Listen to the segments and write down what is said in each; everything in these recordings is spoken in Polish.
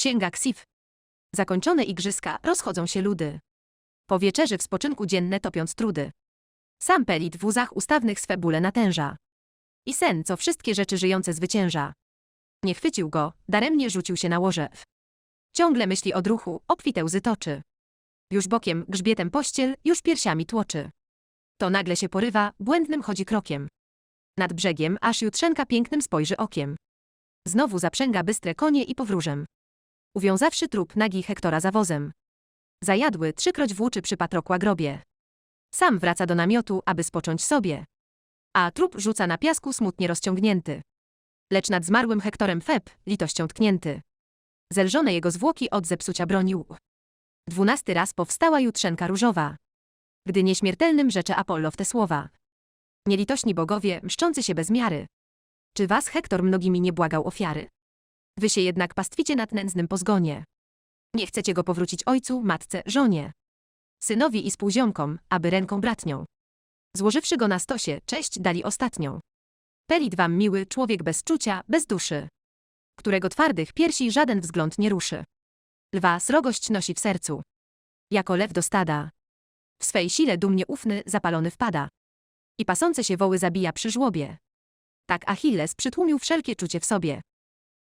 Księga Ksif. Zakończone igrzyska, rozchodzą się ludy. Po wieczerzy w spoczynku dzienne topiąc trudy. Sam Pelit w łzach ustawnych swe bóle natęża. I sen, co wszystkie rzeczy żyjące zwycięża. Nie chwycił go, daremnie rzucił się na łoże. Ciągle myśli o druchu, obfite łzy toczy. Już bokiem, grzbietem pościel, już piersiami tłoczy. To nagle się porywa, błędnym chodzi krokiem. Nad brzegiem, aż jutrzenka pięknym spojrzy okiem. Znowu zaprzęga bystre konie i powróżem. Uwiązawszy trup nagi Hektora za wozem. Zajadły, trzykroć włóczy przy patrokła grobie. Sam wraca do namiotu, aby spocząć sobie. A trup rzuca na piasku smutnie rozciągnięty. Lecz nad zmarłym Hektorem Feb, litością tknięty. Zelżone jego zwłoki od zepsucia bronił. Dwunasty raz powstała jutrzenka różowa. Gdy nieśmiertelnym rzecze Apollo w te słowa. Nielitośni bogowie, mszczący się bez miary. Czy was Hektor mnogimi nie błagał ofiary? Wy się jednak pastwicie nad nędznym pozgonie. Nie chcecie go powrócić ojcu, matce, żonie. Synowi i spółziomkom, aby ręką bratnią. Złożywszy go na stosie, cześć dali ostatnią. Pelit wam miły, człowiek bez czucia, bez duszy. Którego twardych piersi żaden wzgląd nie ruszy. Lwa srogość nosi w sercu. Jako lew do stada. W swej sile dumnie ufny, zapalony wpada. I pasące się woły zabija przy żłobie. Tak Achilles przytłumił wszelkie czucie w sobie.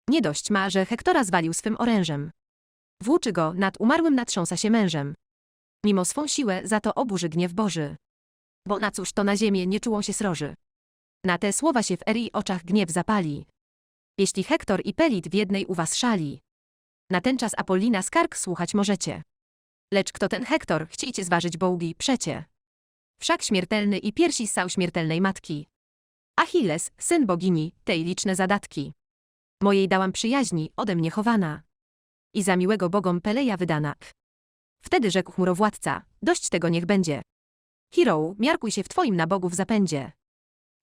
Nie dość ma, że Hektora zwalił swym orężem. Włóczy go, nad umarłym natrząsa się mężem. Mimo swą siłę, za to oburzy gniew Boży. Bo na cóż to na ziemię nie czuło się sroży. Na te słowa się w Eri oczach gniew zapali. Jeśli Hektor i Pelit w jednej u was szali. Na ten czas Apollina skarg słuchać możecie. Lecz kto ten Hektor, chciejcie zważyć bołgi, przecie. Wszak śmiertelny i piersi ssał śmiertelnej matki. Achilles, syn bogini, tej liczne zadatki. Mojej dałam przyjaźni, ode mnie chowana. I za miłego bogom Peleja wydana. Wtedy rzekł chmurowładca, dość tego niech będzie. Hero, miarkuj się w twoim na bogów zapędzie.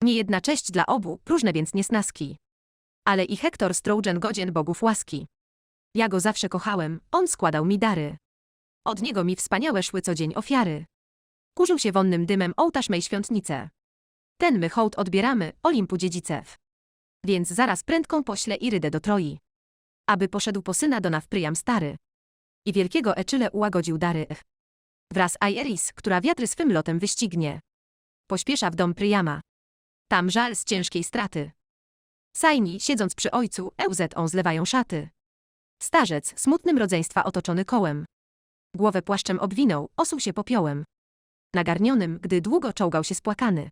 Nie jedna cześć dla obu, próżne więc niesnaski. Ale i Hektor Strogen godzien bogów łaski. Ja go zawsze kochałem, on składał mi dary. Od niego mi wspaniałe szły co dzień ofiary. Kurzył się wonnym dymem ołtarz mej świątnice. Ten my hołd odbieramy, Olimpu dziedzicew. Więc zaraz prędką poślę Irydę do Troi. Aby poszedł po syna do Nawpryjam stary. I wielkiego Eczyle ułagodził dary. Wraz Aieris, która wiatry swym lotem wyścignie. Pośpiesza w dom Pryjama. Tam żal z ciężkiej straty. Sajni, siedząc przy ojcu, Euzetą zlewają szaty. Starzec, smutnym rodzeństwa otoczony kołem. Głowę płaszczem obwinął, osuł się popiołem. Nagarnionym, gdy długo czołgał się spłakany.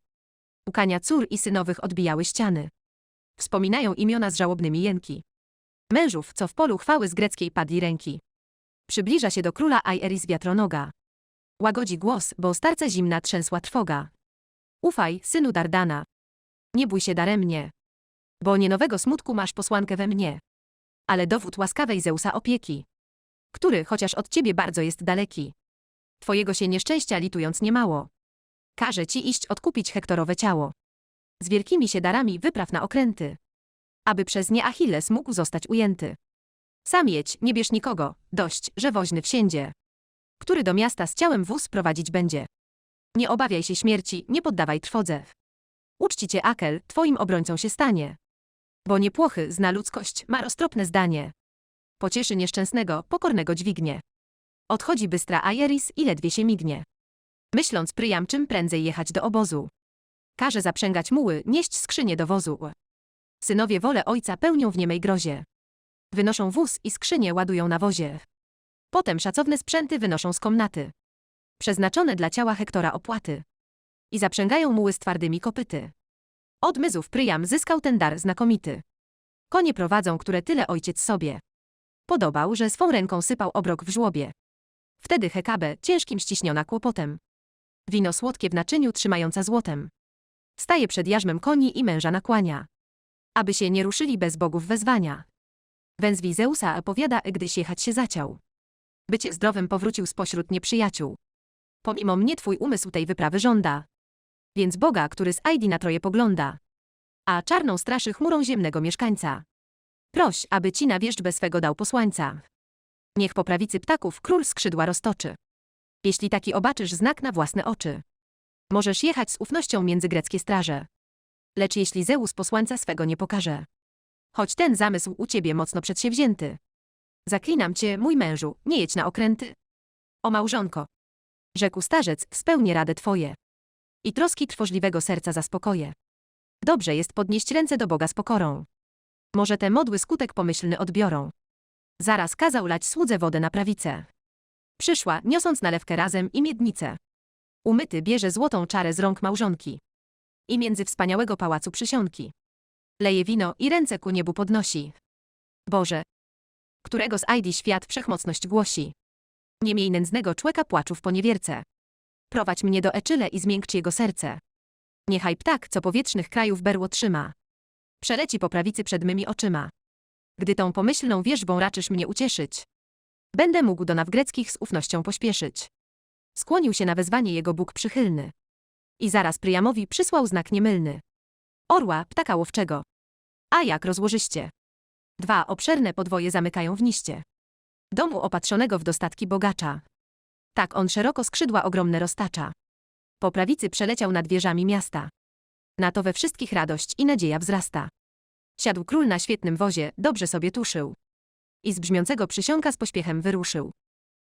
Ukania cór i synowych odbijały ściany. Wspominają imiona z żałobnymi jęki. Mężów, co w polu chwały z greckiej padli ręki. Przybliża się do króla Aieris wiatronoga. Łagodzi głos, bo starce zimna trzęsła trwoga. Ufaj, synu Dardana. Nie bój się daremnie. Bo nie nowego smutku masz posłankę we mnie. Ale dowód łaskawej Zeusa opieki. Który, chociaż od ciebie bardzo jest daleki. Twojego się nieszczęścia litując niemało. Każe ci iść odkupić hektorowe ciało. Z wielkimi się darami wypraw na okręty. Aby przez nie Achilles mógł zostać ujęty. Sam jedź, nie bierz nikogo, dość, że woźny wsiędzie. Który do miasta z ciałem wóz prowadzić będzie. Nie obawiaj się śmierci, nie poddawaj trwodze. Uczci cię Akel, twoim obrońcą się stanie. Bo niepłochy zna ludzkość, ma roztropne zdanie. Pocieszy nieszczęsnego, pokornego dźwignie. Odchodzi bystra Ajeris i ledwie się mignie. Myśląc Pryjam czym prędzej jechać do obozu. Każe zaprzęgać muły, nieść skrzynię do wozu. Synowie wolę ojca pełnią w niemej grozie. Wynoszą wóz i skrzynię ładują na wozie. Potem szacowne sprzęty wynoszą z komnaty. Przeznaczone dla ciała Hektora opłaty. I zaprzęgają muły z twardymi kopyty. Od myzów Pryjam zyskał ten dar znakomity. Konie prowadzą, które tyle ojciec sobie. Podobał, że swą ręką sypał obrok w żłobie. Wtedy Hekabe, ciężkim ściśniona kłopotem. Wino słodkie w naczyniu trzymająca złotem. Staje przed jarzmem koni i męża nakłania. Aby się nie ruszyli bez bogów wezwania. Węzwi Zeusa opowiada, gdyś jechać się zaciął. Bycie zdrowym powrócił spośród nieprzyjaciół. Pomimo mnie twój umysł tej wyprawy żąda. Więc Boga, który z Aidi na troje pogląda. A czarną straszy chmurą ziemnego mieszkańca. Proś, aby ci na wierzbę swego dał posłańca. Niech po prawicy ptaków król skrzydła roztoczy. Jeśli taki obaczysz znak na własne oczy. Możesz jechać z ufnością między greckie straże. Lecz jeśli Zeus posłańca swego nie pokaże. Choć ten zamysł u ciebie mocno przedsięwzięty. Zaklinam cię, mój mężu, nie jedź na okręty. O małżonko. Rzekł starzec, spełnię radę twoje. I troski trwożliwego serca zaspokoję. Dobrze jest podnieść ręce do Boga z pokorą. Może te modły skutek pomyślny odbiorą. Zaraz kazał lać słudze wodę na prawicę. Przyszła, niosąc nalewkę razem i miednicę. Umyty bierze złotą czarę z rąk małżonki. I między wspaniałego pałacu przysionki. Leje wino i ręce ku niebu podnosi. Boże, którego z Aidi świat wszechmocność głosi. Nie miej nędznego człeka płaczu w poniewierce. Prowadź mnie do Eczyle i zmiękcz jego serce. Niechaj ptak, co powietrznych krajów berło trzyma. Przeleci po prawicy przed mymi oczyma. Gdy tą pomyślną wierzbą raczysz mnie ucieszyć. Będę mógł do naw greckich z ufnością pośpieszyć. Skłonił się na wezwanie jego Bóg przychylny. I zaraz Pryjamowi przysłał znak niemylny. Orła, ptaka łowczego. A jak rozłożyście. Dwa obszerne podwoje zamykają w niście. Domu opatrzonego w dostatki bogacza. Tak on szeroko skrzydła ogromne roztacza. Po prawicy przeleciał nad wieżami miasta. Na to we wszystkich radość i nadzieja wzrasta. Siadł król na świetnym wozie, dobrze sobie tuszył. I z brzmiącego przysionka z pośpiechem wyruszył.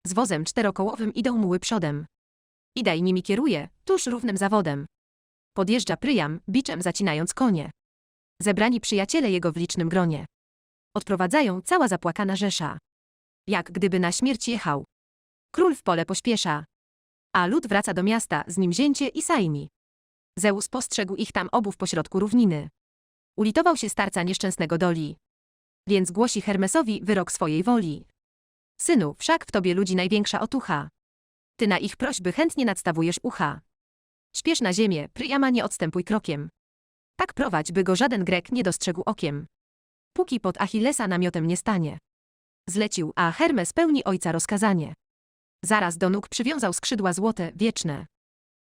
Z wozem czterokołowym idą muły przodem. I daj nimi kieruje, tuż równym zawodem. Podjeżdża Pryjam, biczem zacinając konie. Zebrani przyjaciele jego w licznym gronie. Odprowadzają cała zapłakana rzesza. Jak gdyby na śmierć jechał. Król w pole pośpiesza. A lud wraca do miasta, z nim zięcie i Saimi. Zeus postrzegł ich tam obu w pośrodku równiny. Ulitował się starca nieszczęsnego doli. Więc głosi Hermesowi wyrok swojej woli. Synu, wszak w tobie ludzi największa otucha. Ty na ich prośby chętnie nadstawujesz ucha. Śpiesz na ziemię, Pryjama nie odstępuj krokiem. Tak prowadź, by go żaden Grek nie dostrzegł okiem. Póki pod Achillesa namiotem nie stanie. Zlecił, a Hermes pełni ojca rozkazanie. Zaraz do nóg przywiązał skrzydła złote, wieczne,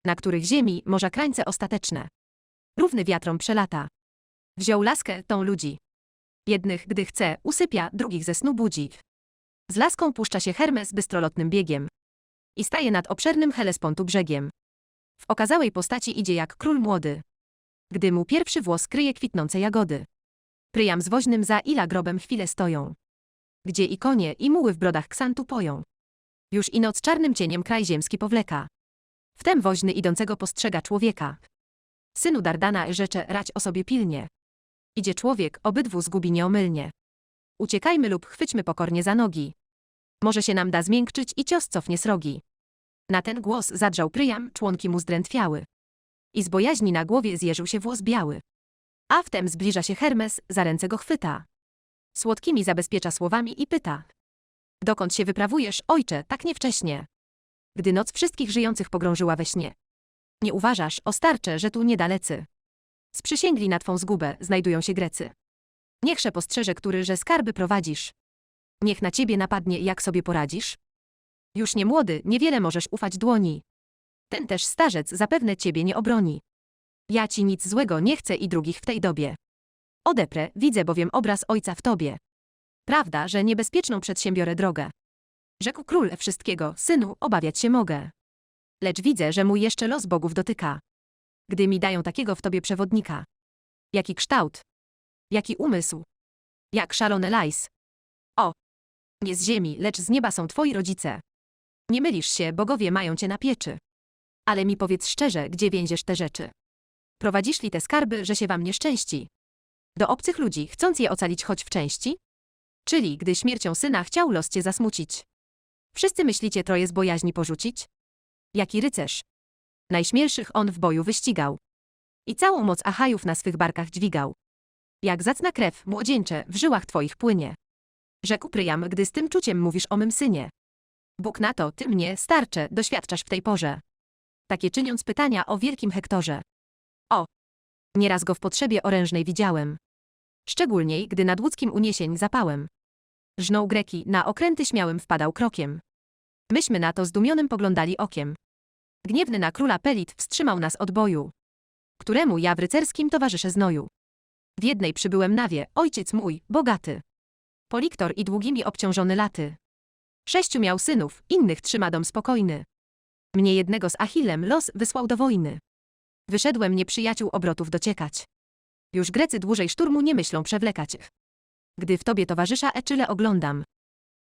na których ziemi morza krańce ostateczne. Równy wiatrom przelata. Wziął laskę tą ludzi. Jednych, gdy chce, usypia, drugich ze snu budzi. Z laską puszcza się Hermes bystrolotnym biegiem. I staje nad obszernym Helespontu brzegiem. W okazałej postaci idzie jak król młody. Gdy mu pierwszy włos kryje kwitnące jagody. Pryjam z woźnym za ila grobem chwilę stoją. Gdzie i konie, i muły w brodach ksantu poją. Już i noc czarnym cieniem kraj ziemski powleka. Wtem woźny idącego postrzega człowieka. Synu Dardana rzecze rać o sobie pilnie. Idzie człowiek, obydwu zgubi nieomylnie. Uciekajmy lub chwyćmy pokornie za nogi. Może się nam da zmiękczyć i cios cofnie srogi. Na ten głos zadrzał Pryjam, członki mu zdrętwiały. I z bojaźni na głowie zjeżył się włos biały. A wtem zbliża się Hermes, za ręce go chwyta. Słodkimi zabezpiecza słowami i pyta. Dokąd się wyprawujesz, ojcze, tak niewcześnie? Gdy noc wszystkich żyjących pogrążyła we śnie. Nie uważasz, o starcze, że tu niedalecy. Sprzysięgli na twą zgubę, znajdują się Grecy. Niechże postrzeże, który, że skarby prowadzisz. Niech na ciebie napadnie, jak sobie poradzisz. Już nie młody, niewiele możesz ufać dłoni. Ten też starzec zapewne ciebie nie obroni. Ja ci nic złego nie chcę i drugich w tej dobie. Odeprę, widzę bowiem obraz ojca w tobie. Prawda, że niebezpieczną przedsiębiorę drogę. Rzekł król wszystkiego, synu, obawiać się mogę. Lecz widzę, że mój jeszcze los bogów dotyka. Gdy mi dają takiego w tobie przewodnika. Jaki kształt. Jaki umysł. Jak szalony lajs. O! Nie z ziemi, lecz z nieba są twoi rodzice. Nie mylisz się, bogowie mają cię na pieczy. Ale mi powiedz szczerze, gdzie więziesz te rzeczy. Prowadzisz li te skarby, że się wam nieszczęści? Do obcych ludzi, chcąc je ocalić choć w części? Czyli, gdy śmiercią syna chciał los cię zasmucić. Wszyscy myślicie troje z bojaźni porzucić? Jaki rycerz? Najśmielszych on w boju wyścigał. I całą moc Achajów na swych barkach dźwigał. Jak zacna krew, młodzieńcze, w żyłach twoich płynie. Rzekł Pryjam, gdy z tym czuciem mówisz o mym synie. Bóg na to, ty mnie, starcze, doświadczasz w tej porze. Takie czyniąc pytania o wielkim Hektorze. O! Nieraz go w potrzebie orężnej widziałem. Szczególniej, gdy nad łódzkim uniesień zapałem. Żnął Greki, na okręty śmiałym wpadał krokiem. Myśmy na to zdumionym poglądali okiem. Gniewny na króla Pelit wstrzymał nas od boju, któremu ja w rycerskim towarzyszę znoju. W jednej przybyłem nawie, ojciec mój, bogaty. Poliktor i długimi obciążony laty. Sześciu miał synów, innych trzyma dom spokojny. Mnie jednego z Achillem los wysłał do wojny. Wyszedłem nieprzyjaciół obrotów dociekać. Już Grecy dłużej szturmu nie myślą przewlekać. Gdy w tobie towarzysza Eczyle oglądam.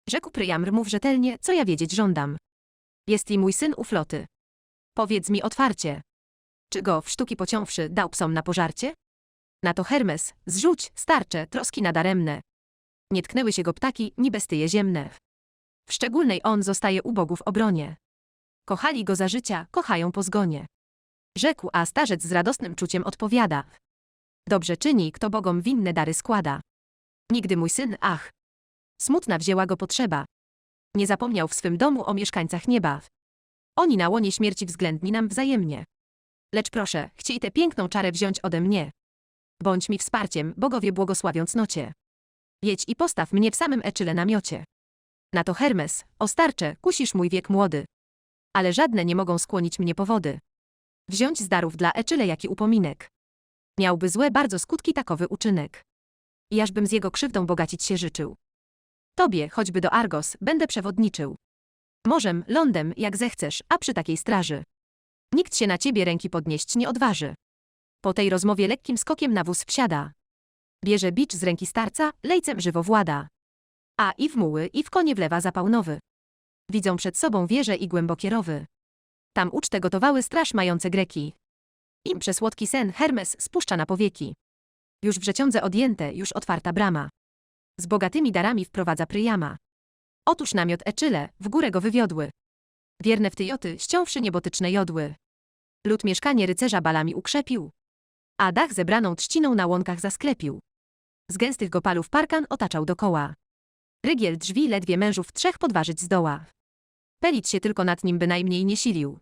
Rzekł Pryjamr, mów rzetelnie, co ja wiedzieć żądam. Jest i mój syn u floty. Powiedz mi otwarcie. Czy go, w sztuki pociąwszy, dał psom na pożarcie? Na to Hermes, zrzuć, starcze, troski nadaremne. Nie tknęły się go ptaki, ni bestyje ziemne. W szczególnej on zostaje u bogów obronie. Kochali go za życia, kochają po zgonie. Rzekł, a starzec z radosnym czuciem odpowiada. Dobrze czyni, kto bogom winne dary składa. Nigdy mój syn, ach. Smutna wzięła go potrzeba. Nie zapomniał w swym domu o mieszkańcach nieba. Oni na łonie śmierci względni nam wzajemnie. Lecz proszę, chciej tę piękną czarę wziąć ode mnie. Bądź mi wsparciem, bogowie błogosławią cnocie. Jedź i postaw mnie w samym Eczyle namiocie. Na to Hermes, o starcze, kusisz mój wiek młody. Ale żadne nie mogą skłonić mnie powody. Wziąć z darów dla Eczyle jaki upominek. Miałby złe bardzo skutki takowy uczynek. I ażbym z jego krzywdą bogacić się życzył. Tobie, choćby do Argos, będę przewodniczył. Morzem, lądem, jak zechcesz, a przy takiej straży. Nikt się na ciebie ręki podnieść nie odważy. Po tej rozmowie lekkim skokiem na wóz wsiada. Bierze bicz z ręki starca, lejcem żywo włada. A i w muły, i w konie wlewa zapał nowy. Widzą przed sobą wieże i głębokie rowy. Tam ucztę gotowały straż mające Greki. Im przesłodki sen Hermes spuszcza na powieki. Już w rzeciądze odjęte, już otwarta brama. Z bogatymi darami wprowadza Pryjama. Otóż namiot Eczyle, w górę go wywiodły. Wierne w tyjoty, ściąwszy niebotyczne jodły. Lud mieszkanie rycerza balami ukrzepił. A dach zebraną trzciną na łąkach zasklepił. Z gęstych gopalów parkan otaczał dokoła. Rygiel drzwi ledwie mężów trzech podważyć zdoła. Pelić się tylko nad nim bynajmniej nie silił.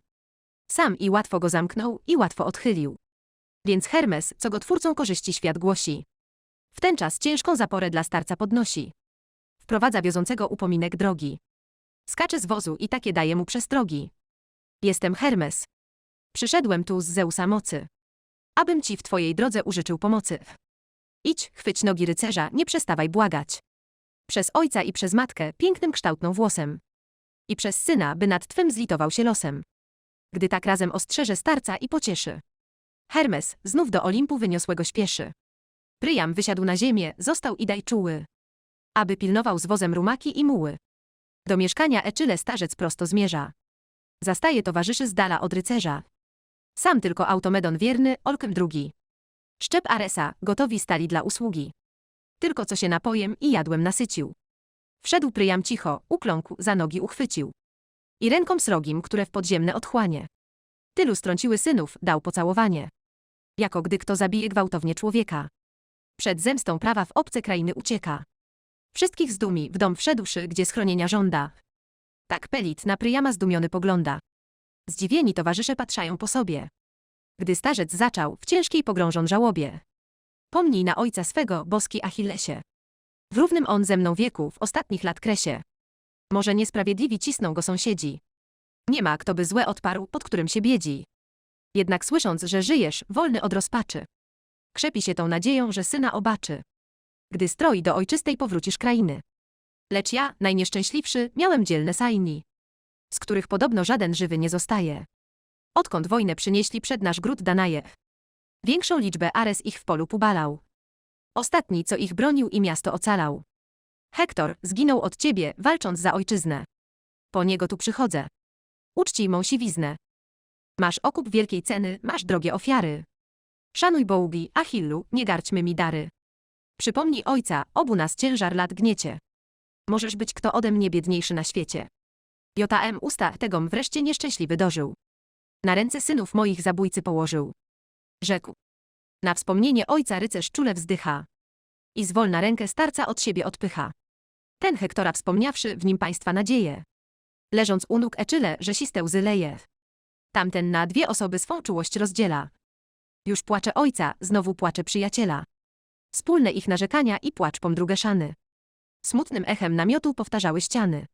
Sam i łatwo go zamknął, i łatwo odchylił. Więc Hermes, co go twórcą korzyści świat głosi. W ten czas ciężką zaporę dla starca podnosi. Wprowadza wiozącego upominek drogi. Skacze z wozu i takie daje mu przestrogi. Jestem Hermes. Przyszedłem tu z Zeusa mocy. Abym ci w twojej drodze użyczył pomocy. Idź, chwyć nogi rycerza, nie przestawaj błagać. Przez ojca i przez matkę pięknym kształtną włosem. I przez syna, by nad twym zlitował się losem. Gdy tak razem ostrzeże starca i pocieszy. Hermes znów do Olimpu wyniosłego śpieszy. Pryjam wysiadł na ziemię, został i daj czuły. Aby pilnował z wozem rumaki i muły. Do mieszkania Eczyle starzec prosto zmierza. Zastaje towarzyszy z dala od rycerza. Sam tylko automedon wierny, Olkem drugi. Szczep Aresa, gotowi stali dla usługi. Tylko co się napojem i jadłem nasycił. Wszedł Pryjam cicho, ukląkł, za nogi uchwycił. I ręką srogim, które w podziemne otchłanie. Tylu strąciły synów, dał pocałowanie. Jako gdy kto zabije gwałtownie człowieka. Przed zemstą prawa w obce krainy ucieka. Wszystkich zdumi, w dom wszedłszy, gdzie schronienia żąda. Tak Pelit na Pryjama zdumiony pogląda. Zdziwieni towarzysze patrzają po sobie. Gdy starzec zaczął, w ciężkiej pogrążon żałobie. Pomnij na ojca swego, boski Achillesie. W równym on ze mną wieku, w ostatnich lat kresie. Może niesprawiedliwi cisną go sąsiedzi. Nie ma, kto by złe odparł, pod którym się biedzi. Jednak słysząc, że żyjesz, wolny od rozpaczy. Krzepi się tą nadzieją, że syna obaczy. Gdy stroi do ojczystej powrócisz krainy. Lecz ja, najnieszczęśliwszy, miałem dzielne sajni. Z których podobno żaden żywy nie zostaje. Odkąd wojnę przynieśli przed nasz gród Danaje. Większą liczbę Ares ich w polu pobalał. Ostatni, co ich bronił i miasto ocalał. Hektor zginął od ciebie, walcząc za ojczyznę. Po niego tu przychodzę. Uczcij mą siwiznę. Masz okup wielkiej ceny, masz drogie ofiary. Szanuj Boługi, Achillu, nie garćmy mi dary. Przypomnij ojca, obu nas ciężar lat gniecie. Możesz być kto ode mnie biedniejszy na świecie. Jotam usta tegom wreszcie nieszczęśliwy dożył. Na ręce synów moich zabójcy położył. Rzekł. Na wspomnienie ojca rycerz czule wzdycha. I zwolna rękę starca od siebie odpycha. Ten Hektora wspomniawszy w nim państwa nadzieję. Leżąc u nóg Eczyle, rzesiste łzy leje. Tamten na dwie osoby swą czułość rozdziela. Już płacze ojca, znowu płacze przyjaciela. Wspólne ich narzekania i płacz pomdrugę szany. Smutnym echem namiotu powtarzały ściany.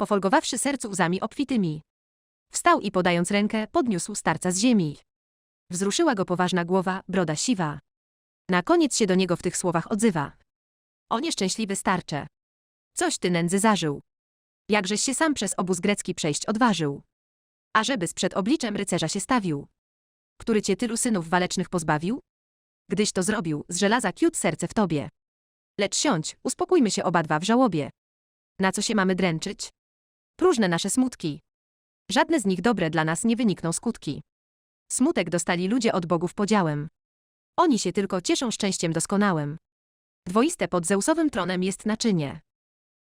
Pofolgowawszy sercu łzami obfitymi. Wstał i podając rękę, podniósł starca z ziemi. Wzruszyła go poważna głowa, broda siwa. Na koniec się do niego w tych słowach odzywa. O nieszczęśliwy starcze. Coś ty nędzy zażył. Jakżeś się sam przez obóz grecki przejść odważył. Ażeby sprzed obliczem rycerza się stawił. Który cię tylu synów walecznych pozbawił? Gdyś to zrobił, z żelaza kiut serce w tobie. Lecz siądź, uspokójmy się oba dwa w żałobie. Na co się mamy dręczyć? Próżne nasze smutki. Żadne z nich dobre dla nas nie wynikną skutki. Smutek dostali ludzie od bogów podziałem. Oni się tylko cieszą szczęściem doskonałym. Dwoiste pod Zeusowym tronem jest naczynie.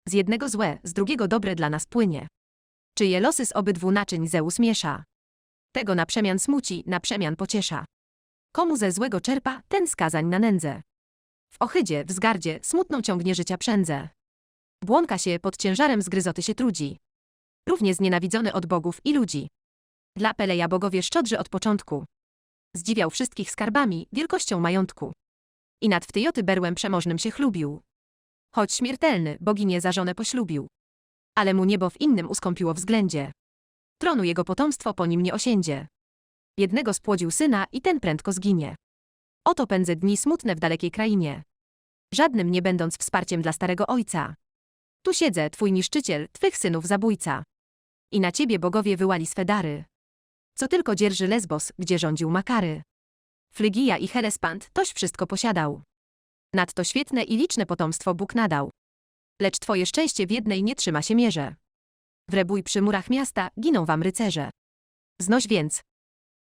Z jednego złe, z drugiego dobre dla nas płynie. Czyje losy z obydwu naczyń Zeus miesza. Tego na przemian smuci, na przemian pociesza. Komu ze złego czerpa, ten skazań na nędzę. W ohydzie, wzgardzie, smutną ciągnie życia przędzę. Błąka się, pod ciężarem zgryzoty się trudzi. Równie znienawidzony od bogów i ludzi. Dla Peleja bogowie szczodrzy od początku. Zdziwiał wszystkich skarbami, wielkością majątku. I nad Wtyjoty berłem przemożnym się chlubił. Choć śmiertelny, boginię za żonę poślubił. Ale mu niebo w innym uskąpiło względzie. Tronu jego potomstwo po nim nie osiędzie. Jednego spłodził syna i ten prędko zginie. Oto pędzę dni smutne w dalekiej krainie. Żadnym nie będąc wsparciem dla starego ojca. Tu siedzę, twój niszczyciel, twych synów zabójca. I na ciebie bogowie wyłali swe dary. Co tylko dzierży Lesbos, gdzie rządził Makary. Flygija i Hellespont toś wszystko posiadał. Nadto świetne i liczne potomstwo Bóg nadał. Lecz twoje szczęście w jednej nie trzyma się mierze. Wrebój przy murach miasta, giną wam rycerze. Znoś więc.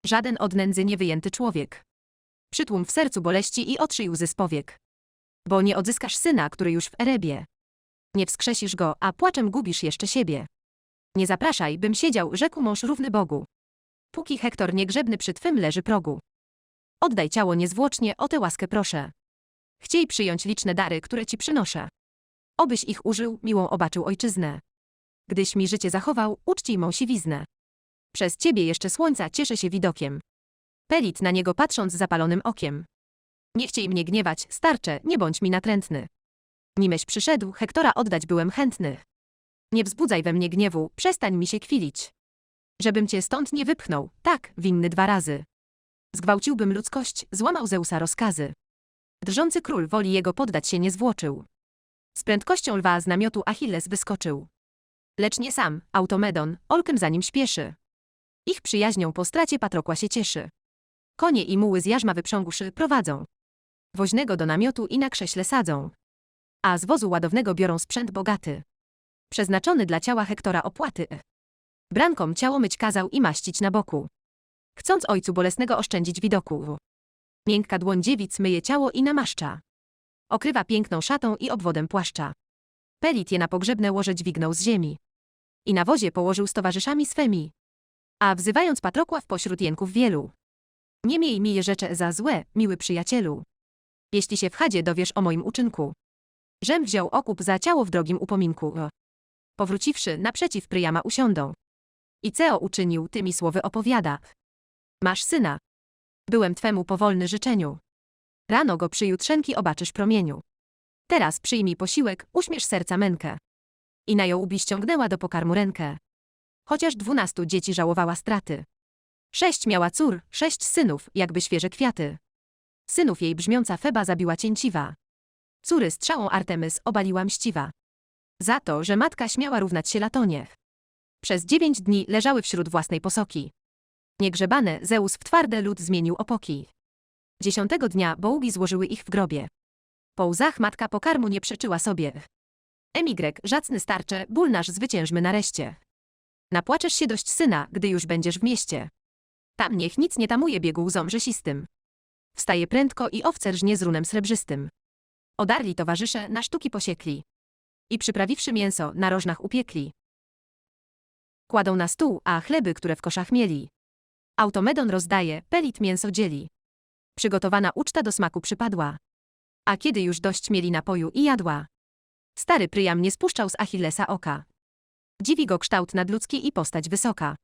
Żaden od nędzy nie wyjęty człowiek. Przytłum w sercu boleści i otrzyj łzy z powiek. Bo nie odzyskasz syna, który już w Erebie. Nie wskrzesisz go, a płaczem gubisz jeszcze siebie. Nie zapraszaj, bym siedział, rzekł mąż równy Bogu. Póki Hektor niegrzebny przy twym leży progu. Oddaj ciało niezwłocznie, o tę łaskę proszę. Chciej przyjąć liczne dary, które ci przynoszę. Obyś ich użył, miłą obaczył ojczyznę. Gdyś mi życie zachował, uczcij mą siwiznę. Przez ciebie jeszcze słońca cieszę się widokiem. Pelit na niego patrząc zapalonym okiem. Nie chciej mnie gniewać, starcze, nie bądź mi natrętny. Nimeś przyszedł, Hektora oddać byłem chętny. Nie wzbudzaj we mnie gniewu, przestań mi się kwilić. Żebym cię stąd nie wypchnął, tak, winny dwa razy. Zgwałciłbym ludzkość, złamał Zeusa rozkazy. Drżący król woli jego poddać się nie zwłoczył. Z prędkością lwa z namiotu Achilles wyskoczył. Lecz nie sam, Automedon, Olkiem za nim śpieszy. Ich przyjaźnią po stracie Patrokła się cieszy. Konie i muły z jarzma wyprzągłszy prowadzą. Woźnego do namiotu i na krześle sadzą. A z wozu ładownego biorą sprzęt bogaty. Przeznaczony dla ciała Hektora opłaty. Brankom ciało myć kazał i maścić na boku. Chcąc ojcu bolesnego oszczędzić widoku. Miękka dłoń dziewic myje ciało i namaszcza. Okrywa piękną szatą i obwodem płaszcza. Pelit je na pogrzebne łoże dźwignął z ziemi. I na wozie położył z towarzyszami swemi. A wzywając Patrokła w pośród jęków wielu. Nie miej mi je rzecze za złe, miły przyjacielu. Jeśli się w chadzie dowiesz o moim uczynku. Żem wziął okup za ciało w drogim upominku. Powróciwszy, naprzeciw Pryjama usiądą. I Ceo uczynił, tymi słowy opowiada. Masz syna. Byłem twemu powolny życzeniu. Rano go przy jutrzenki obaczysz promieniu. Teraz przyjmij posiłek, uśmiesz serca mękę. I na ją ubi ściągnęła do pokarmu rękę. Chociaż dwunastu dzieci żałowała straty. Sześć miała cór, sześć synów, jakby świeże kwiaty. Synów jej brzmiąca Feba zabiła cięciwa. Córy strzałą Artemis obaliła mściwa. Za to, że matka śmiała równać się Latonie. Przez dziewięć dni leżały wśród własnej posoki. Niegrzebane, Zeus w twarde lód zmienił opoki. Dziesiątego dnia boługi złożyły ich w grobie. Po łzach matka pokarmu nie przeczyła sobie. Emigrek, żacny starcze, ból nasz zwyciężmy nareszcie. Napłaczesz się dość syna, gdy już będziesz w mieście. Tam niech nic nie tamuje biegu łzom rzesistym. Wstaje prędko i owce rżnie z runem srebrzystym. Odarli towarzysze, na sztuki posiekli. I przyprawiwszy mięso, na rożnach upiekli. Kładą na stół, a chleby, które w koszach mieli. Automedon rozdaje, pelit mięso dzieli. Przygotowana uczta do smaku przypadła. A kiedy już dość mieli napoju i jadła. Stary Pryjam nie spuszczał z Achillesa oka. Dziwi go kształt nadludzki i postać wysoka.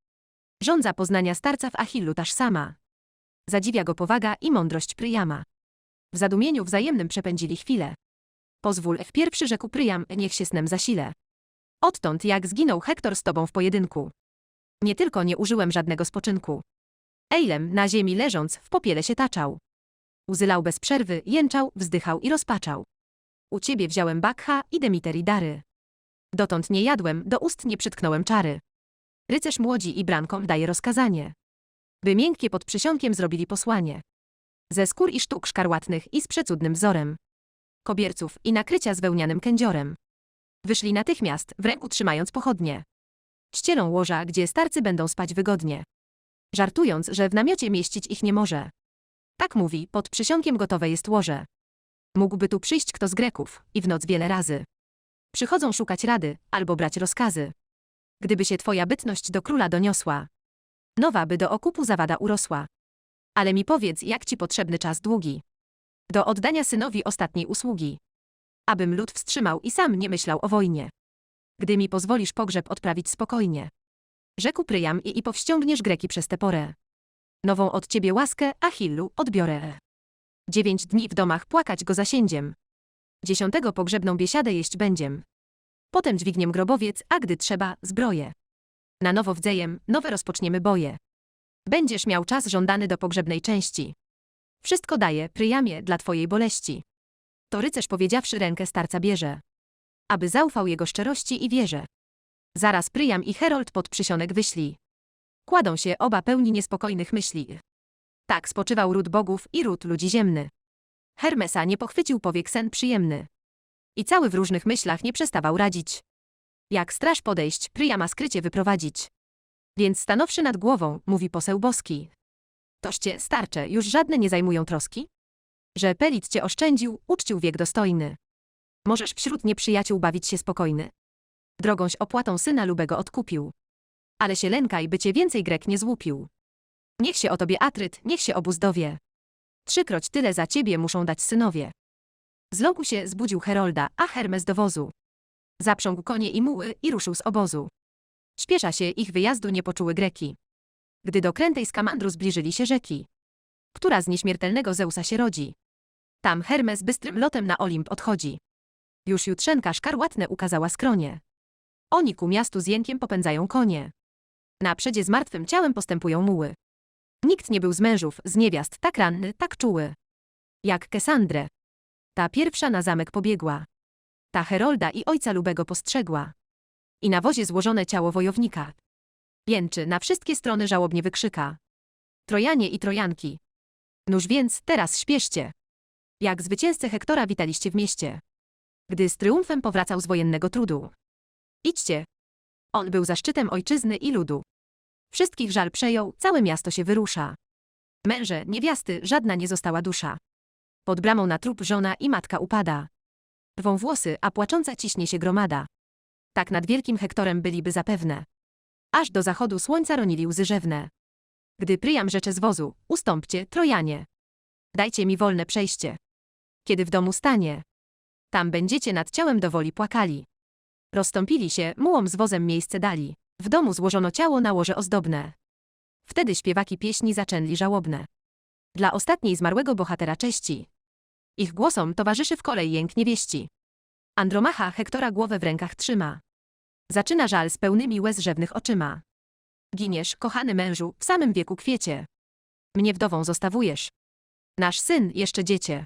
Żądza poznania starca w Achillu taż sama. Zadziwia go powaga i mądrość Pryjama. W zadumieniu wzajemnym przepędzili chwilę. Pozwól, w pierwszy rzekł Pryjam, niech się snem zasile. Odtąd jak zginął Hektor z tobą w pojedynku. Nie tylko nie użyłem żadnego spoczynku. Ejlem, na ziemi leżąc, w popiele się taczał. Łzy bez przerwy, jęczał, wzdychał i rozpaczał. U ciebie wziąłem bakha i Demiteri dary. Dotąd nie jadłem, do ust nie przytknąłem czary. Rycerz młodzi i brankom daje rozkazanie. By miękkie pod przysionkiem zrobili posłanie. Ze skór i sztuk szkarłatnych i z przecudnym wzorem. Kobierców i nakrycia z wełnianym kędziorem. Wyszli natychmiast, w ręku trzymając pochodnie. Ścielą łoża, gdzie starcy będą spać wygodnie. Żartując, że w namiocie mieścić ich nie może. Tak mówi, pod przysionkiem gotowe jest łoże. Mógłby tu przyjść kto z Greków, i w noc wiele razy. Przychodzą szukać rady, albo brać rozkazy. Gdyby się twoja bytność do króla doniosła. Nowa by do okupu zawada urosła. Ale mi powiedz, jak ci potrzebny czas długi. Do oddania synowi ostatniej usługi. Abym lud wstrzymał i sam nie myślał o wojnie. Gdy mi pozwolisz pogrzeb odprawić spokojnie. Rzekł Pryjam i, i powściągniesz Greki przez tę porę. Nową od ciebie łaskę, Achillu, odbiorę. Dziewięć dni w domach płakać go zasiędziem. Dziesiątego pogrzebną biesiadę jeść będziem. Potem dźwigniem grobowiec, a gdy trzeba, zbroję. Na nowo wdzejem, nowe rozpoczniemy boje. Będziesz miał czas żądany do pogrzebnej części. Wszystko daję, Pryjamie, dla twojej boleści. To rycerz powiedziawszy rękę starca bierze. Aby zaufał jego szczerości i wierze. Zaraz Pryjam i Herold pod przysionek wyśli. Kładą się oba pełni niespokojnych myśli. Tak spoczywał ród bogów i ród ludzi ziemny. Hermesa nie pochwycił powiek sen przyjemny. I cały w różnych myślach nie przestawał radzić. Jak straż podejść, Pryjama skrycie wyprowadzić. Więc stanowszy nad głową, mówi poseł boski. Tożcie, starcze, już żadne nie zajmują troski? Że Pelit cię oszczędził, uczcił wiek dostojny. Możesz wśród nieprzyjaciół bawić się spokojny? Drogąś opłatą syna lubego odkupił. Ale się lękaj, by cię więcej Grek nie złupił. Niech się o tobie Atryt, niech się obóz dowie. Trzykroć tyle za ciebie muszą dać synowie. Z ląku się zbudził Herolda, a Hermes do wozu. Zaprzągł konie i muły i ruszył z obozu. Śpiesza się, ich wyjazdu nie poczuły Greki. Gdy do krętej skamandru zbliżyli się rzeki. Która z nieśmiertelnego Zeusa się rodzi. Tam Hermes bystrym lotem na Olimp odchodzi. Już jutrzenka szkarłatne ukazała skronie. Oni ku miastu z jękiem popędzają konie. Na przedzie z martwym ciałem postępują muły. Nikt nie był z mężów, z niewiast tak ranny, tak czuły. Jak Kesandrę. Ta pierwsza na zamek pobiegła. Ta Herolda i ojca lubego postrzegła. I na wozie złożone ciało wojownika. Jęczy, na wszystkie strony żałobnie wykrzyka. Trojanie i Trojanki. Nuż więc, teraz śpieszcie. Jak zwycięzcę Hektora witaliście w mieście. Gdy z triumfem powracał z wojennego trudu. Idźcie. On był zaszczytem ojczyzny i ludu. Wszystkich żal przejął, całe miasto się wyrusza. Męże, niewiasty, żadna nie została dusza. Pod bramą na trup żona i matka upada. Rwą włosy, a płacząca ciśnie się gromada. Tak nad wielkim Hektorem byliby zapewne. Aż do zachodu słońca ronili łzy rzewne. Gdy Pryjam rzecze z wozu, ustąpcie, Trojanie. Dajcie mi wolne przejście. Kiedy w domu stanie, tam będziecie nad ciałem do woli płakali. Rozstąpili się, mułom z wozem miejsce dali. W domu złożono ciało na łoże ozdobne. Wtedy śpiewaki pieśni zaczęli żałobne. Dla ostatniej zmarłego bohatera cześci. Ich głosom towarzyszy w kolej jęk niewieści. Andromacha Hektora głowę w rękach trzyma. Zaczyna żal z pełnymi łez rzewnych oczyma. Giniesz, kochany mężu, w samym wieku kwiecie. Mnie wdową zostawujesz. Nasz syn, jeszcze dziecię.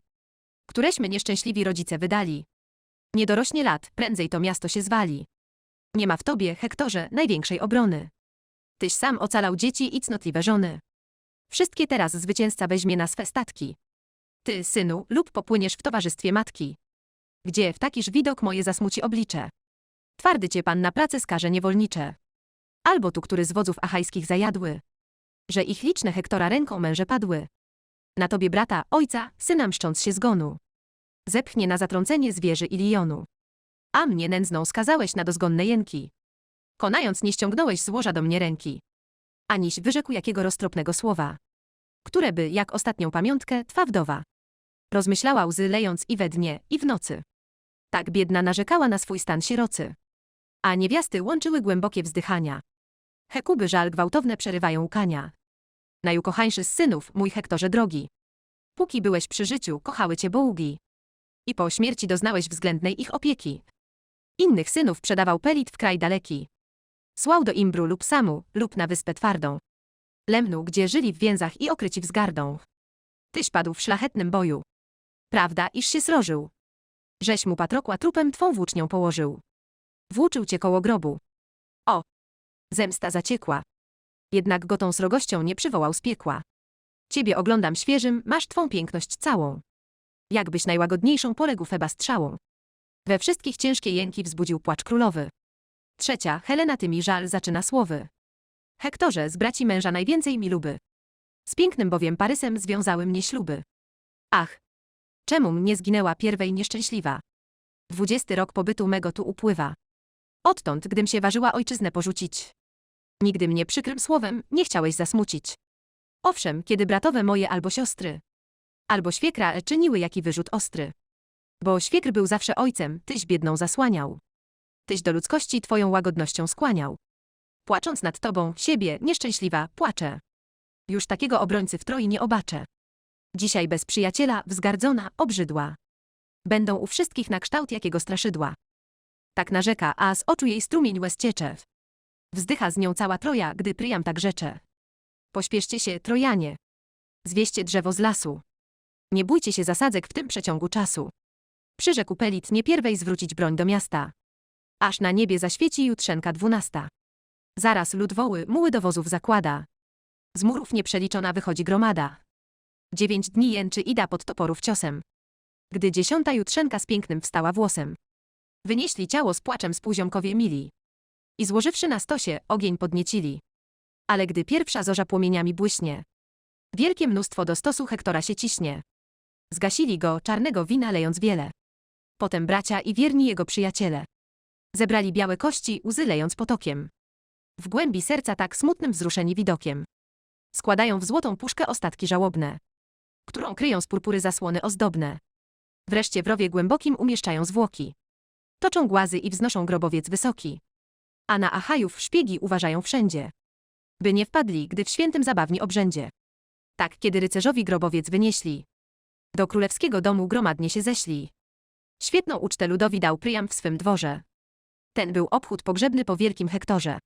Któreśmy nieszczęśliwi rodzice wydali. Nie dorośnie lat, prędzej to miasto się zwali. Nie ma w tobie, Hektorze, największej obrony. Tyś sam ocalał dzieci i cnotliwe żony. Wszystkie teraz zwycięzca weźmie na swe statki. Ty, synu, lub popłyniesz w towarzystwie matki. Gdzie w takiż widok moje zasmuci oblicze. Twardy cię pan na pracę skaże niewolnicze. Albo tu, który z wodzów achajskich zajadły. Że ich liczne Hektora ręką męże padły. Na tobie brata, ojca, syna mszcząc się zgonu. Zepchnie na zatrącenie zwierzy Ilionu. A mnie nędzną skazałeś na dozgonne jęki. Konając nie ściągnąłeś z łoża do mnie ręki. Aniś wyrzekł jakiego roztropnego słowa. Które by, jak ostatnią pamiątkę, twa wdowa. Rozmyślała łzy lejąc i we dnie, i w nocy. Tak biedna narzekała na swój stan sierocy. A niewiasty łączyły głębokie wzdychania. Hekuby żal gwałtowne przerywają łkania. Najukochańszy z synów, mój Hektorze drogi. Póki byłeś przy życiu, kochały cię boługi. I po śmierci doznałeś względnej ich opieki. Innych synów przedawał Pelit w kraj daleki. Słał do Imbru lub Samu, lub na wyspę twardą. Lemnu, gdzie żyli w więzach i okryci wzgardą. Tyś padł w szlachetnym boju. Prawda, iż się srożył. Żeś mu Patrokła trupem twą włócznią położył. Włóczył cię koło grobu. O! Zemsta zaciekła. Jednak go tą srogością nie przywołał z piekła. Ciebie oglądam świeżym, masz twą piękność całą. Jakbyś najłagodniejszą poległ Feba strzałą. We wszystkich ciężkie jęki wzbudził płacz królowy. Trzecia, Helena tymi żal zaczyna słowy. Hektorze, z braci męża najwięcej mi luby. Z pięknym bowiem Parysem związały mnie śluby. Ach! Czemu mnie zginęła pierwej nieszczęśliwa? Dwudziesty rok pobytu mego tu upływa. Odtąd, gdym się ważyła ojczyznę porzucić. Nigdy mnie przykrym słowem nie chciałeś zasmucić. Owszem, kiedy bratowe moje albo siostry, albo świekra czyniły jaki wyrzut ostry. Bo świekr był zawsze ojcem, tyś biedną zasłaniał. Tyś do ludzkości twoją łagodnością skłaniał. Płacząc nad tobą, siebie, nieszczęśliwa, płaczę. Już takiego obrońcy w Troi nie obaczę. Dzisiaj bez przyjaciela, wzgardzona, obrzydła. Będą u wszystkich na kształt jakiego straszydła. Tak narzeka, a z oczu jej strumień łez ciecze. Wzdycha z nią cała Troja, gdy Priam tak rzecze. Pośpieszcie się, Trojanie. Zwieście drzewo z lasu. Nie bójcie się zasadzek w tym przeciągu czasu. Przyrzekł Pelit nie pierwej zwrócić broń do miasta. Aż na niebie zaświeci jutrzenka dwunasta. Zaraz lud woły, muły do wozów zakłada. Z murów nieprzeliczona wychodzi gromada. Dziewięć dni jęczy Ida pod toporów ciosem. Gdy dziesiąta jutrzenka z pięknym wstała włosem. Wynieśli ciało z płaczem spółziomkowie mili. I złożywszy na stosie, ogień podniecili. Ale gdy pierwsza zorza płomieniami błyśnie, wielkie mnóstwo do stosu Hektora się ciśnie. Zgasili go, czarnego wina lejąc wiele. Potem bracia i wierni jego przyjaciele. Zebrali białe kości, łzy lejąc potokiem. W głębi serca tak smutnym wzruszeni widokiem. Składają w złotą puszkę ostatki żałobne, którą kryją z purpury zasłony ozdobne. Wreszcie w rowie głębokim umieszczają zwłoki. Toczą głazy i wznoszą grobowiec wysoki. A na Achajów szpiegi uważają wszędzie. By nie wpadli, gdy w świętym zabawni obrzędzie. Tak, kiedy rycerzowi grobowiec wynieśli. Do królewskiego domu gromadnie się ześli. Świetną ucztę ludowi dał Priam w swym dworze. Ten był obchód pogrzebny po wielkim Hektorze.